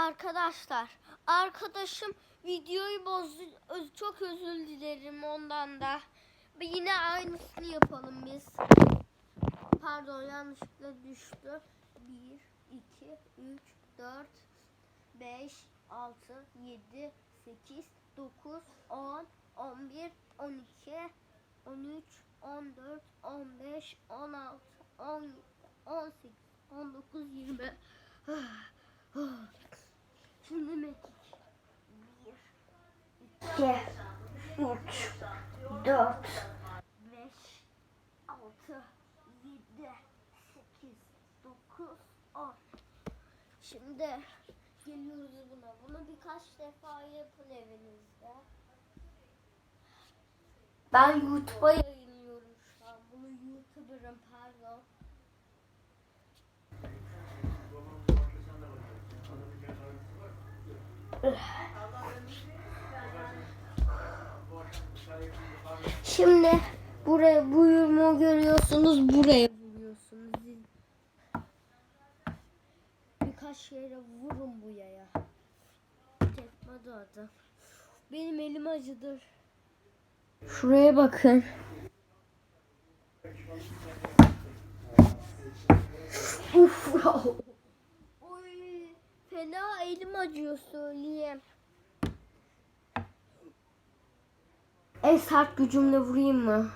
Arkadaşlar, arkadaşım videoyu bozdu. Çok özür dilerim ondan da. Yine aynısını yapalım biz. Pardon yanlışlıkla düştü. 1, 2, 3, 4, 5, 6, 7, 8, 9, 10, 11, 12, 13, 14, 15, 16, 17, 18, 19, 20. Şimdi. 1, 2, 3, 4, 5, 6, 7, 8, 9, 10. Şimdi geliyoruz buna. Bunu birkaç defa yapın evinizde. Ben YouTube'a yayınlıyorum şu an. Bunu YouTuber'ım pardon. Şimdi buraya bu yumuğu görüyorsunuz. Buraya vuruyorsunuz. Birkaç yere vurun bu yaya. Tekme de adam. Benim elim acıdır. Şuraya bakın. Uf. Oy, fena elim acıyor söyleyeyim. En sert gücümle vurayım mı?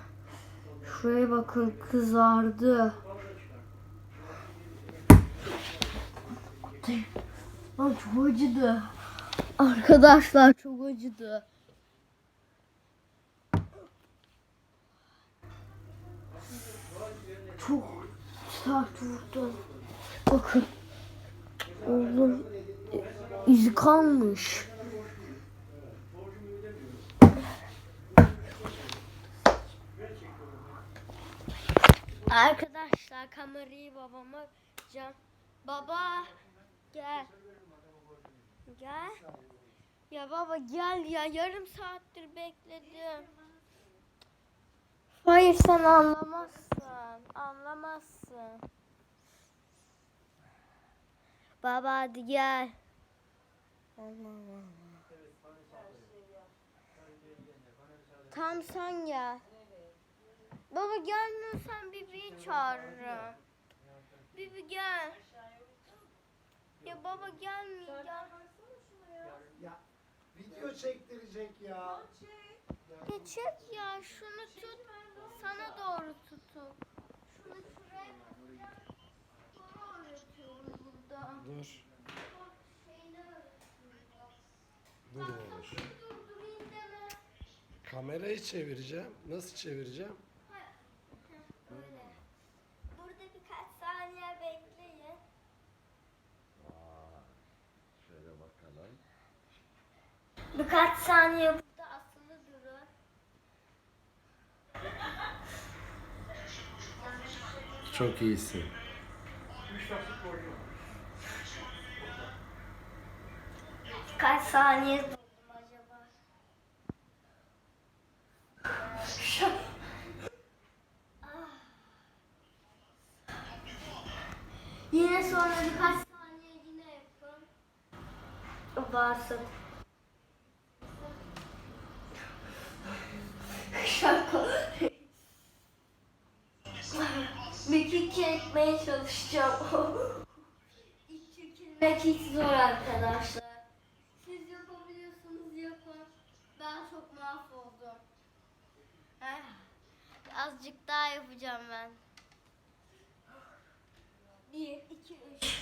Şuraya bakın kızardı. Lan çok acıdı. Arkadaşlar çok acıdı. Çok sert vurdum. Bakın. Oğlum izi kalmış. Arkadaşlar kamerayı babama can. Baba gel. Gel. Ya baba gel ya yarım saattir bekledim. Hayır sen anlamazsın. Anlamazsın. Baba hadi gel. Tam sen gel. Baba gelmiyorsan Bibi'yi çağırırım. Bibi gel. Ya baba gelmiyor. Gel. Ya video çektirecek ya. Ya çek ya şunu tut. Sana doğru tutun. Şunu şuraya. Dur. Dur Bak oğlum. sakın durdurayım deme. Kamerayı çevireceğim. Nasıl çevireceğim? Böyle. Burada birkaç saniye bekleyin. Şöyle bakalım. Birkaç saniye burada asılı durun. Çok iyisin. Kaç saniye durdum acaba? Ah. Yine sonra birkaç saniye yine yapın. Basın. Şaka. Mekik çekmeye çalışacağım. İç çekilmek hiç zor arkadaşlar. Ben çok mahvoldum. Eh, Azıcık daha yapacağım ben. Bir, iki, üç.